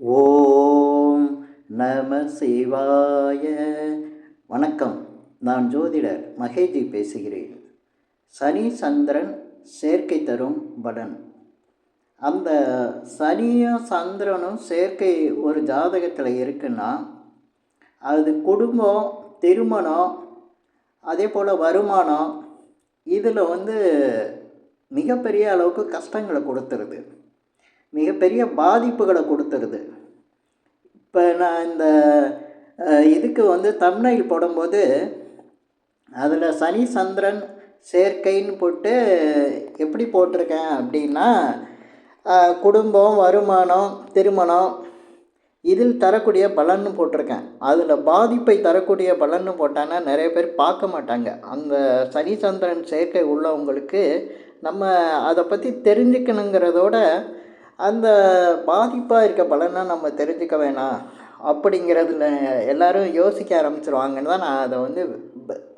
ஓம் நம சிவாய. வணக்கம். நான் ஜோதிடர் மகேஜி பேசுகிறேன். சனி சந்திரன் சேர்க்கை தரும் பலன். அந்த சனியும் சந்திரனும் சேர்க்கை ஒரு ஜாதகத்தில் இருக்குன்னா அது குடும்பம் திருமணம் அதே போல் வருமானம் இதில் வந்து மிகப்பெரிய அளவுக்கு கஷ்டங்களை கொடுத்துருது. மிகப்பெரிய பாதிப்புகளை கொடுத்துருது இப்போ நான் இந்த இதுக்கு வந்து தம்னைல் போடும்போது அதில் சனி சந்திரன் சேர்க்கைன்னு போட்டு எப்படி போட்டிருக்கேன் அப்படின்னா குடும்பம் வருமானம் திருமணம் இதில் தரக்கூடிய பலன்னு போட்டிருக்கேன். அதில் பாதிப்பை தரக்கூடிய பலன்னு போட்டான்னா நிறைய பேர் பார்க்க மாட்டாங்க. அந்த சனி சந்திரன் சேர்க்கை உள்ளவங்களுக்கு நம்ம அதை பற்றி தெரிஞ்சுக்கணுங்கிறதோட அந்த பாதிப்பாக இருக்க பலனை நம்ம தெரிஞ்சுக்க வேணாம் அப்படிங்கிறதுல எல்லாரும் யோசிக்க ஆரம்பிச்சிருவாங்கன்னு தான் நான் அதை வந்து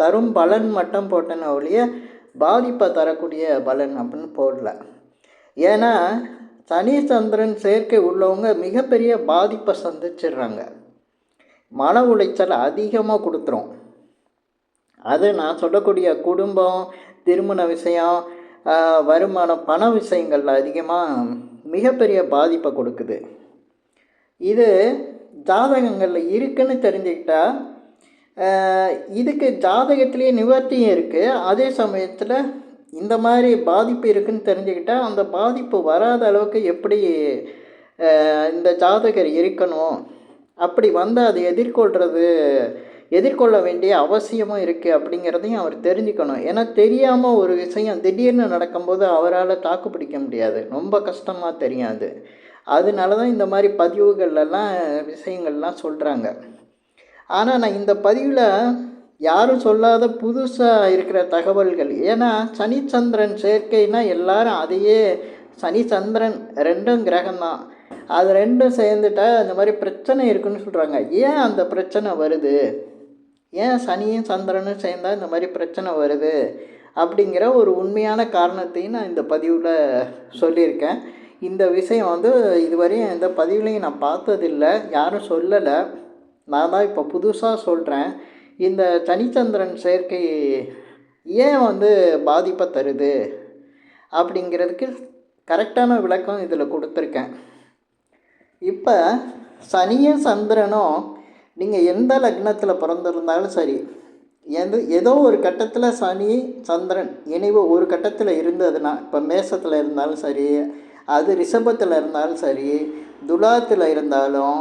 தரும் பலன் மட்டும் போட்டேன்னு ஒழிய பாதிப்பை தரக்கூடிய பலன் அப்படின்னு போடல. ஏன்னா சனி சந்திரன் சேர்க்கை உள்ளவங்க மிகப்பெரிய பாதிப்பை சந்திச்சிடுறாங்க. மன உளைச்சல் அதிகமாக கொடுத்துரும். அது நான் சொல்லக்கூடிய குடும்பம் திருமண விஷயம் வருமானம் பண விஷயங்கள்ல அதிகமாக மிகப்பெரிய பாதிப்பை கொடுக்குது. இது ஜாதகங்களில் இருக்குன்னு தெரிஞ்சுக்கிட்டா இதுக்கு ஜாதகத்திலேயே நிவர்த்தியும் இருக்குது அதே சமயத்தில் இந்த மாதிரி பாதிப்பு இருக்குன்னு தெரிஞ்சுக்கிட்டால் அந்த பாதிப்பு வராத அளவுக்கு எப்படி இந்த ஜாதகர் இருக்கணும் அப்படி வந்து அதை எதிர்கொள்கிறது எதிர்கொள்ள வேண்டிய அவசியமும் இருக்குது அப்படிங்கிறதையும் அவர் தெரிஞ்சுக்கணும். ஏன்னா தெரியாமல் ஒரு விஷயம் திடீர்னு நடக்கும்போது அவரால் தாக்கு பிடிக்க முடியாது. ரொம்ப கஷ்டமாக தெரியாது அதனால தான் இந்த மாதிரி பதிவுகள்லாம் விஷயங்கள்லாம் சொல்கிறாங்க ஆனால் நான் இந்த பதிவில் யாரும் சொல்லாத புதுசாக இருக்கிற தகவல்கள். ஏன்னா சனிச்சந்திரன் சேர்க்கைனா எல்லாரும் அதையே சனிச்சந்திரன் ரெண்டும் கிரகம்தான். அது ரெண்டும் சேர்ந்துட்டா அந்த மாதிரி பிரச்சனை இருக்குன்னு சொல்கிறாங்க ஏன் அந்த பிரச்சனை வருது? ஏன் சனியும் சந்திரனும் சேர்ந்தால் இந்த மாதிரி பிரச்சனை வருது? அப்படிங்கிற ஒரு உண்மையான காரணத்தையும் நான் இந்த பதிவில் சொல்லியிருக்கேன். இந்த விஷயம் வந்து இதுவரையும் எந்த பதிவுலையும் நான் பார்த்ததில்லை. யாரும் சொல்லலை. நான் தான் இப்போ புதுசாக சொல்கிறேன் இந்த சனிச்சந்திரன் சேர்க்கை ஏன் வந்து பாதிப்பை தருது? அப்படிங்கிறதுக்கு கரெக்டான விளக்கம் இதில் கொடுத்துருக்கேன். இப்போ சனியும் சந்திரனும் நீங்கள் எந்த லக்னத்தில் பிறந்திருந்தாலும் சரி எந்த ஏதோ ஒரு கட்டத்தில் சனி சந்திரன் இணைவு ஒரு கட்டத்தில் இருந்ததுன்னா இப்போ மேசத்தில் இருந்தாலும் சரி அது ரிஷபத்தில் இருந்தாலும் சரி துலாத்தில் இருந்தாலும்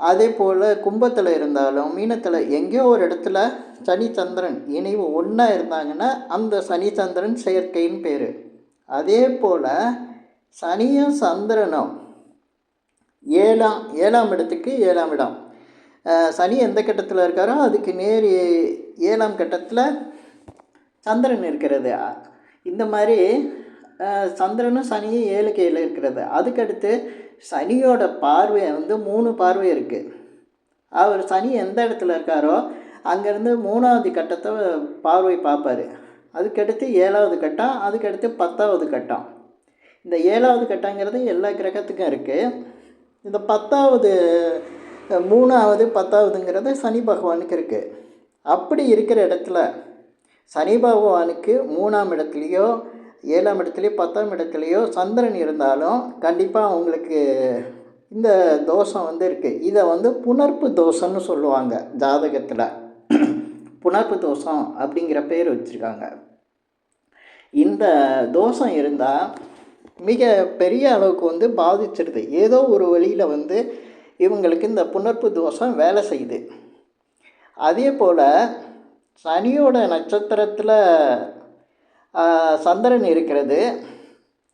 அதே போல் கும்பத்தில் இருந்தாலும் மீனத்தில் எங்கேயோ ஒரு இடத்துல சனி சந்திரன் இணைவு ஒன்றா இருந்தாங்கன்னா அந்த சனி சந்திரன் செயற்கைன்னு பேர். அதே போல் சனியும் சந்திரனும் ஏழாம் ஏழாம் இடத்துக்கு ஏழாம் இடம். சனி எந்த கட்டத்தில் இருக்காரோ அதுக்கு நேர் ஏழாம் கட்டத்தில் சந்திரன் இருக்கிறது. இந்த மாதிரி சந்திரனும் சனியும் ஏழு கையில் இருக்கிறது. அதுக்கடுத்து சனியோட பார்வை வந்து மூணு பார்வை இருக்குது அவர் சனி எந்த இடத்துல இருக்காரோ அங்கேருந்து மூணாவது கட்டத்தை பார்வை பார்ப்பாரு. அதுக்கடுத்து ஏழாவது கட்டம் அதுக்கடுத்து பத்தாவது கட்டம். இந்த ஏழாவது கட்டங்கிறது எல்லா கிரகத்துக்கும் இருக்குது இந்த பத்தாவது மூணாவது பத்தாவதுங்கிறது சனி பகவானுக்கு இருக்குது அப்படி இருக்கிற இடத்துல சனி பகவானுக்கு மூணாம் இடத்துலையோ ஏழாம் இடத்துலையோ பத்தாம் இடத்துலையோ சந்திரன் இருந்தாலும் கண்டிப்பாக அவங்களுக்கு இந்த தோஷம் வந்து இருக்குது இதை வந்து புணர்ப்பு தோஷம்னு சொல்லுவாங்க ஜாதகத்தில். புணர்ப்பு தோஷம் அப்படிங்கிற பேர் வச்சுருக்காங்க. இந்த தோஷம் இருந்தால் மிக பெரிய அளவுக்கு வந்து பாதிச்சிருது. ஏதோ ஒரு வழியில் வந்து இவங்களுக்கு இந்த புணர்ப்பு தோஷம் வேலை செய்யுது. அதே போல் சனியோட நட்சத்திரத்தில் சந்திரன் இருக்கிறது.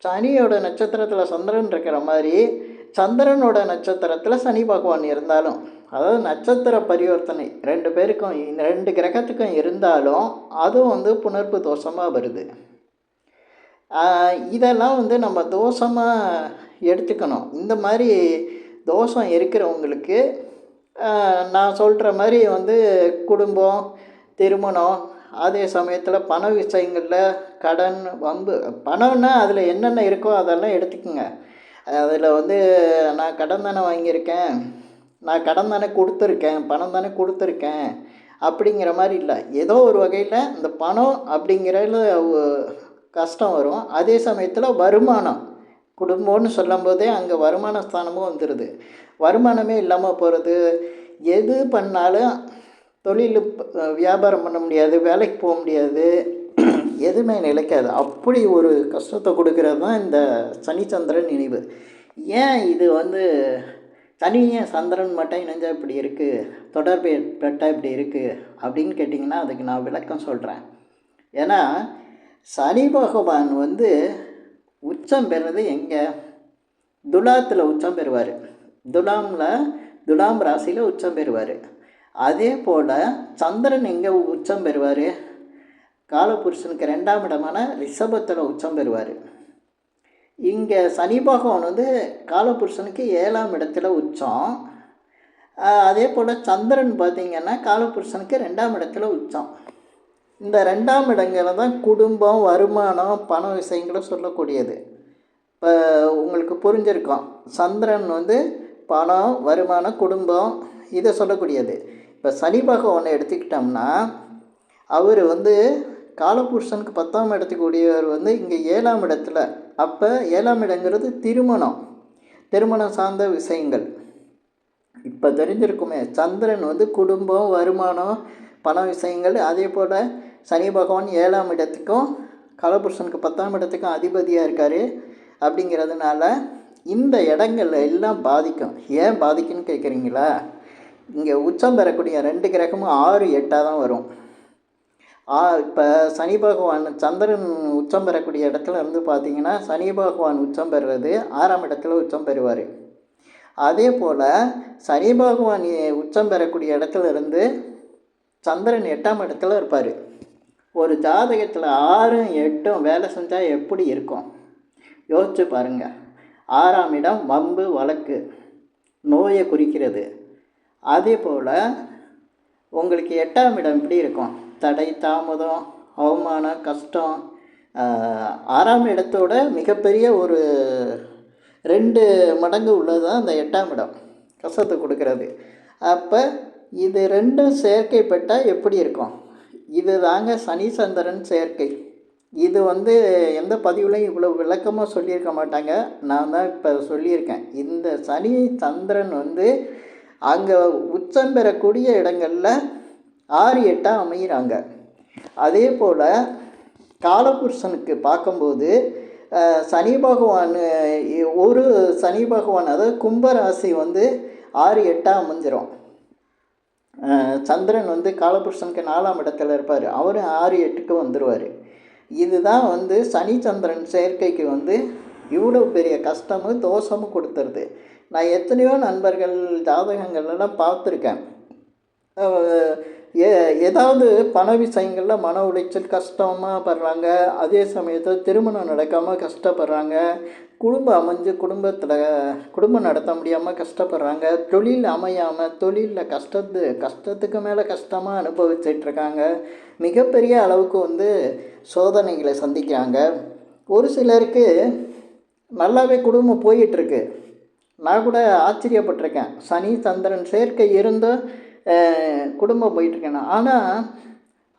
சனியோட நட்சத்திரத்தில் சந்திரன் இருக்கிற மாதிரி சந்திரனோட நட்சத்திரத்தில் சனி பகவான் இருந்தாலும் அதாவது நட்சத்திர பரிவர்த்தனை ரெண்டு பேருக்கும் இந்த ரெண்டு கிரகத்துக்கும் இருந்தாலும் அதுவும் வந்து புணர்ப்பு தோஷமாக வருது. இதெல்லாம் வந்து நம்ம தோஷமாக எடுத்துக்கணும். இந்த மாதிரி தோஷம் இருக்கிறவங்களுக்கு நான் சொல்கிற மாதிரி வந்து குடும்பம் திருமணம் அதே சமயத்தில் பண விஷயங்களில் கடன் வம்பு பணம்னா அதில் என்னென்ன இருக்கோ அதெல்லாம் எடுத்துக்கோங்க. அதில் வந்து நான் கடன் தானே வாங்கியிருக்கேன் நான் கடன் தானே கொடுத்துருக்கேன் பணம் தானே கொடுத்துருக்கேன் அப்படிங்கிற மாதிரி இல்லை. ஏதோ ஒரு வகையில் இந்த பணம் அப்படிங்கிறதுல கஷ்டம் வரும். அதே சமயத்தில் வருமானம். குடும்பம்னு சொல்லும்போதே அங்கே வருமான ஸ்தானமும் வந்துடுது வருமானமே இல்லாமல் போகிறது எது பண்ணாலும் தொழில் வியாபாரம் பண்ண முடியாது வேலைக்கு போக முடியாது எதுவுமே நிலைக்காது. அப்படி ஒரு கஷ்டத்தை கொடுக்கறது தான் இந்த சனிச்சந்திரன் நினைவு. ஏன் இது வந்து சனியும் சந்திரன் மட்டும் இணைஞ்சால் இப்படி இருக்குது தொடர்பு ஏற்பட்டால் இப்படி இருக்குது அப்படின்னு கேட்டிங்கன்னா அதுக்கு நான் விளக்கம் சொல்கிறேன் ஏன்னா சனி பகவான் வந்து உச்சம் பெறுறது எங்கே? துலாத்தில் உச்சம் பெறுவார். துலாமில் துலாம் ராசியில் உச்சம் பெறுவார். அதே போல் சந்திரன் எங்கே உச்சம் பெறுவார்? காலபுருஷனுக்கு ரெண்டாம் இடமான ரிஷபத்தில் உச்சம் பெறுவார். இங்கே சனி பகவான் வந்து காலபுருஷனுக்கு ஏழாம் இடத்துல உச்சம். அதே போல் சந்திரன் பார்த்திங்கன்னா காலபுருஷனுக்கு ரெண்டாம் இடத்துல உச்சம். இந்த ரெண்டாம் இடங்கள தான் குடும்பம் வருமானம் பண விஷயங்களை சொல்லக்கூடியது. இப்போ உங்களுக்கு புரிஞ்சிருக்கும். சந்திரன் வந்து பணம் வருமானம் குடும்பம் இதை சொல்லக்கூடியது. இப்போ சனி பகவானை எடுத்துக்கிட்டோம்னா அவர் வந்து காலபுருஷனுக்கு பத்தாம் இடத்துக்குரியவர் வந்து இங்கே ஏழாம் இடத்துல. அப்போ ஏழாம் இடங்கிறது திருமணம். திருமணம் சார்ந்த விஷயங்கள். இப்போ தெரிஞ்சிருக்குமே சந்திரன் வந்து குடும்பம் வருமானம் பண விஷயங்கள். அதே போல் சனி பகவான் ஏழாம் இடத்துக்கும் கலபுருஷனுக்கு பத்தாம் இடத்துக்கும் அதிபதியாக இருக்கார். அப்படிங்கிறதுனால இந்த இடங்கள்ல எல்லாம் பாதிக்கும். ஏன் பாதிக்குன்னு கேட்குறீங்களா இங்கே உச்சம் பெறக்கூடிய ரெண்டு கிரகமும் ஆறு எட்டாக தான் வரும். ஆ இப்போ சனி பகவான் சந்திரன் உச்சம் பெறக்கூடிய இடத்துல இருந்து பார்த்தீங்கன்னா சனி பகவான் உச்சம் பெறுறது ஆறாம் இடத்துல உச்சம் பெறுவார். அதே போல் சனி பகவான் உச்சம் பெறக்கூடிய இடத்துல இருந்து சந்திரன் எட்டாம் இடத்துல இருப்பார். ஒரு ஜாதகத்தில் ஆறும் எட்டும் வேலை செஞ்சால் எப்படி இருக்கும்? யோசிச்சு பாருங்கள் ஆறாம் இடம் வம்பு வழக்கு நோயை குறிக்கிறது. அதே போல் உங்களுக்கு எட்டாம் இடம் எப்படி இருக்கும்? தடை தாமதம் அவமானம் கஷ்டம். ஆறாம் இடத்தோட மிகப்பெரிய ஒரு ரெண்டு மடங்கு உள்ளது தான் அந்த எட்டாம் இடம். கஷ்டத்தை கொடுக்கறது. அப்போ இது ரெண்டும் சேர்க்கைப்பட்டால் எப்படி இருக்கும்? இது தாங்க சனி சந்திரன் சேர்க்கை. இது வந்து எந்த பதிவுலையும் இவ்வளோ விளக்கமாக சொல்லியிருக்க மாட்டாங்க. நான் தான் இப்போ சொல்லியிருக்கேன். இந்த சனி சந்திரன் வந்து அங்கே உச்சம் பெறக்கூடிய இடங்களில் ஆறு எட்டாக அமைகிறாங்க அதே போல் காலபுருஷனுக்கு பார்க்கும்போது சனி பகவான் ஒரு சனி பகவான் அதாவது கும்பராசி வந்து ஆறு எட்டாக அமைஞ்சிரும். சந்திரன் வந்து காலபுருஷனுக்கு நாலாம் இடத்துல இருப்பார். அவரும் ஆறு எட்டுக்கு வந்துடுவார் இதுதான் வந்து சனி சந்திரன் சேர்க்கைக்கு வந்து இவ்வளோ பெரிய கஷ்டமும் தோஷமும் கொடுத்துருது. நான் எத்தனையோ நண்பர்கள் ஜாதகங்கள்லாம் பார்த்துருக்கேன். ஏ ஏதாவது பண விஷயங்களில் மன உளைச்சல் கஷ்டமாக படுறாங்க. அதே சமயத்தில் திருமணம் நடக்காமல் கஷ்டப்படுறாங்க. குடும்பம் அமைஞ்சு குடும்பத்தில் குடும்பம் நடத்த முடியாமல் கஷ்டப்படுறாங்க. தொழில் அமையாமல் தொழிலில் கஷ்டத்து கஷ்டத்துக்கு மேலே கஷ்டமாக அனுபவிச்சிட்ருக்காங்க. மிகப்பெரிய அளவுக்கு வந்து சோதனைகளை சந்திக்கிறாங்க. ஒரு சிலருக்கு நல்லாவே குடும்பம் போயிட்டுருக்கு நான் கூட ஆச்சரியப்பட்டிருக்கேன். சனி சந்திரன் சேர்க்கை இருந்தும் குடும்பம் போயிட்டுருக்கேன் ஆனால்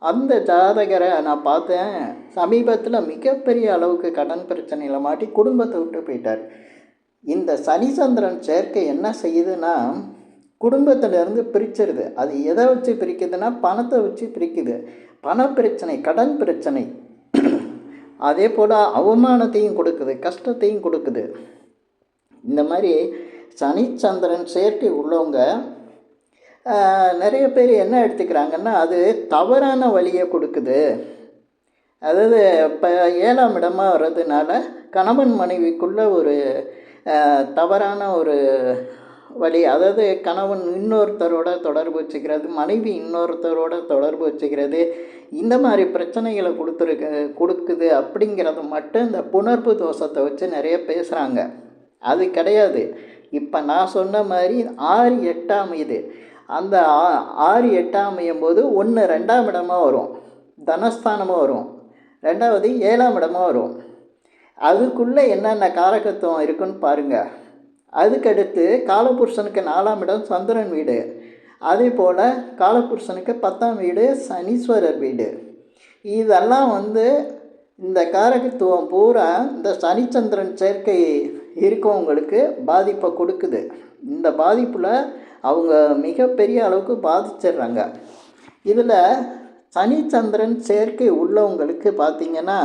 அந்த ஜாதகரை நான் பார்த்தேன். சமீபத்தில் மிகப்பெரிய அளவுக்கு கடன் பிரச்சனையில் மாட்டி குடும்பத்தை விட்டு போயிட்டார். இந்த சனிச்சந்திரன் சேர்க்கை என்ன செய்யுதுன்னா குடும்பத்திலேருந்து பிரிச்சிருது. அது எதை வச்சு பிரிக்குதுன்னா பணத்தை வச்சு பிரிக்குது. பண பிரச்சனை கடன் பிரச்சனை. அதே போல் அவமானத்தையும் கொடுக்குது கஷ்டத்தையும் கொடுக்குது. இந்த மாதிரி சனிச்சந்திரன் சேர்க்கை உள்ளவங்க நிறைய பேர் என்ன எடுத்துக்கிறாங்கன்னா அது தவறான வழியை கொடுக்குது. அதாவது இப்போ ஏழாம் இடமாக வர்றதுனால கணவன் மனைவிக்குள்ளே ஒரு தவறான ஒரு வழி அதாவது கணவன் இன்னொருத்தரோட தொடர்பு வச்சுக்கிறது மனைவி இன்னொருத்தரோட தொடர்பு வச்சுக்கிறது இந்த மாதிரி பிரச்சனைகளை கொடுத்துருக்கு கொடுக்குது அப்படிங்கிறத மட்டும் இந்த புணர்வு தோஷத்தை வச்சு நிறைய பேசுகிறாங்க அது கிடையாது. இப்போ நான் சொன்ன மாதிரி ஆறு எட்டாம் இது. அந்த ஆ- ஆறு எட்டாம் அமையும் போது ஒன்று ரெண்டாம் இடமாக வரும். தனஸ்தானமாக வரும். ரெண்டாவது ஏழாம் இடமாக வரும். அதுக்குள்ளே என்னென்ன காரகத்துவம் இருக்குன்னு பாருங்கள் அதுக்கடுத்து காலபுருஷனுக்கு நாலாம் இடம் சந்திரன் வீடு. அதே போல் காலபுருஷனுக்கு பத்தாம் வீடு சனீஸ்வரர் வீடு. இதெல்லாம் வந்து இந்த காரகத்துவம் பூரா இந்த சனிச்சந்திரன் சேர்க்கை இருக்கவங்களுக்கு பாதிப்பை கொடுக்குது. இந்த பாதிப்பில் அவங்க மிகப்பெரிய அளவுக்கு பாதிச்சிடுறாங்க. இதில் சனிச்சந்திரன் சேர்க்கை உள்ளவங்களுக்கு பார்த்திங்கன்னா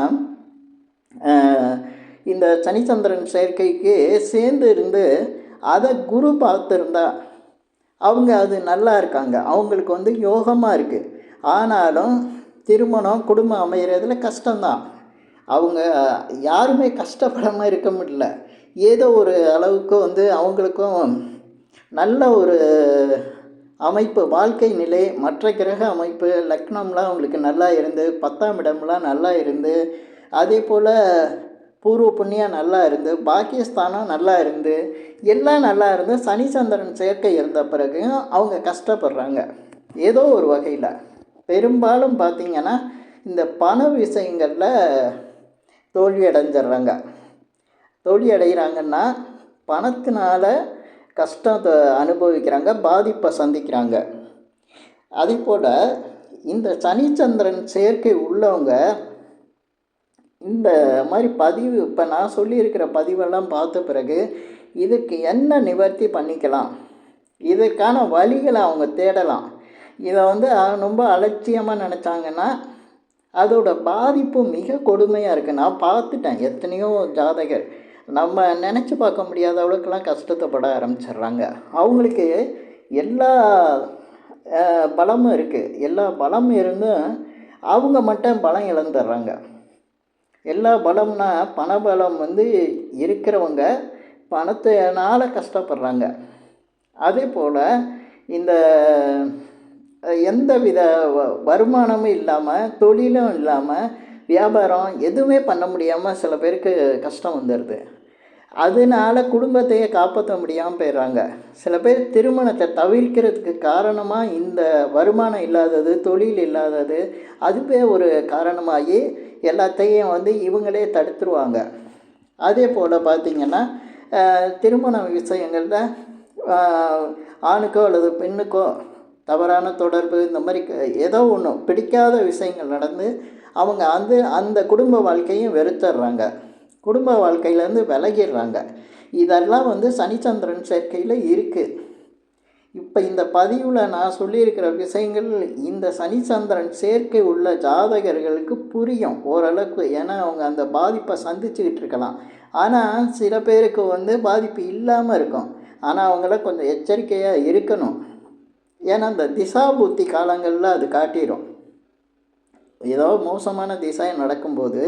இந்த சனிச்சந்திரன் சேர்க்கைக்கு சேர்ந்து இருந்து அதை குரு பார்த்துருந்தா அவங்க அது நல்லா இருக்காங்க. அவங்களுக்கு வந்து யோகமாக இருக்குது ஆனாலும் திருமணம் குடும்பம் அமைகிறதுல கஷ்டம்தான். அவங்க யாருமே கஷ்டப்படாமல் இருக்க முடியல. ஏதோ ஒரு அளவுக்கு வந்து அவங்களுக்கும் நல்ல ஒரு அமைப்பு வாழ்க்கை நிலை மற்ற கிரக அமைப்பு லக்னம்லாம் அவங்களுக்கு நல்லா இருந்து பத்தாம் இடம்லாம் நல்லா இருந்து அதே போல் பூர்வ புண்ணியம் நல்லா இருந்து பாக்கியஸ்தானம் நல்லா இருந்து எல்லாம் நல்லா இருந்து சனி சந்திரன் சேர்க்கை இருந்த பிறகும் அவங்க கஷ்டப்படுறாங்க. ஏதோ ஒரு வகையில். பெரும்பாலும் பார்த்திங்கன்னா இந்த பண விஷயங்களில் தோல்வி அடைஞ்சிட்றாங்க தோல்வி அடைகிறாங்கன்னா பணத்தினால கஷ்டத்தை அனுபவிக்கிறாங்க பாதிப்பை சந்திக்கிறாங்க. அதே போல் இந்த சனிச்சந்திரன் சேர்க்கை உள்ளவங்க இந்த மாதிரி பதிவு இப்போ நான் சொல்லியிருக்கிற பதிவெல்லாம் பார்த்த பிறகு இதுக்கு என்ன நிவர்த்தி பண்ணிக்கலாம்? இதற்கான வழிகளை அவங்க தேடலாம். இதை வந்து ரொம்ப அலட்சியமாக நினச்சாங்கன்னா அதோட பாதிப்பு மிக கொடுமையாக இருக்குது நான் பார்த்துட்டேன். எத்தனையோ ஜாதகர் நம்ம நினச்சி பார்க்க முடியாத அளவுக்குலாம் கஷ்டத்தைப்பட ஆரம்பிச்சிடுறாங்க. அவங்களுக்கு எல்லா பலமும் இருக்குது எல்லா பலமும் இருந்தும் அவங்க மட்டும் பலம் இழந்துடுறாங்க. எல்லா பலம்னா பணபலம் வந்து இருக்கிறவங்க பணத்தினால கஷ்டப்படுறாங்க. அதே போல் இந்த எந்த வித வருமானமும் இல்லாமல் தொழிலும் இல்லாமல் வியாபாரம் எதுவுமே பண்ண முடியாமல் சில பேருக்கு கஷ்டம் வந்துடுது. அதனால குடும்பத்தையே காப்பாற்ற முடியாமல் போயிடுறாங்க. சில பேர் திருமணத்தை தவிர்க்கிறதுக்கு காரணமாக இந்த வருமானம் இல்லாதது தொழில் இல்லாதது அதுவே ஒரு காரணமாகி எல்லாத்தையும் வந்து இவங்களே தடுத்துருவாங்க. அதே போல் பார்த்திங்கன்னா திருமண விஷயங்களில் ஆணுக்கோ அல்லது பெண்ணுக்கோ தவறான தொடர்பு இந்த மாதிரி ஏதோ ஒன்று பிடிக்காத விஷயங்கள் நடந்து அவங்க அந்த அந்த குடும்ப வாழ்க்கையும் வெறுத்துடுறாங்க. குடும்ப வாழ்க்கையிலேருந்து விலகிடுறாங்க. இதெல்லாம் வந்து சனிச்சந்திரன் சேர்க்கையில் இருக்குது இப்போ இந்த பதிவில் நான் சொல்லியிருக்கிற விஷயங்கள் இந்த சனிச்சந்திரன் சேர்க்கை உள்ள ஜாதகர்களுக்கு புரியும் ஓரளவுக்கு. ஏன்னா அவங்க அந்த பாதிப்பை சந்திச்சுக்கிட்டு இருக்கலாம். ஆனால் சில பேருக்கு வந்து பாதிப்பு இல்லாமல் இருக்கும். ஆனால் அவங்கள கொஞ்சம் எச்சரிக்கையாக இருக்கணும். ஏன்னா அந்த திசா புத்தி காலங்களில் அது காட்டிடும் ஏதோ மோசமான திசை நடக்கும்போது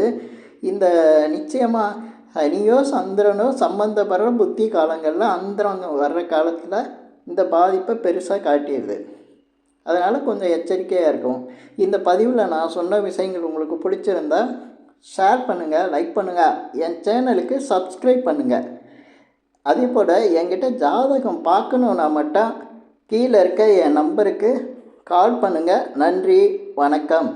இந்த நிச்சயமாக சனியோ சந்திரனோ சம்பந்தப்படுற புத்தி காலங்களில் அந்தரங்க வர்ற காலத்தில் இந்த பாதிப்பை பெருசாக காட்டிடுது. அதனால் கொஞ்சம் எச்சரிக்கையாக இருக்கும் இந்த பதிவில் நான் சொன்ன விஷயங்கள் உங்களுக்கு பிடிச்சிருந்தா ஷேர் பண்ணுங்கள் லைக் பண்ணுங்கள் என் சேனலுக்கு சப்ஸ்கிரைப் பண்ணுங்கள் அதே போல் என்கிட்ட ஜாதகம் பார்க்கணுன்னா மட்டும் கீழே இருக்க என் நம்பருக்கு கால் பண்ணுங்கள் நன்றி வணக்கம்.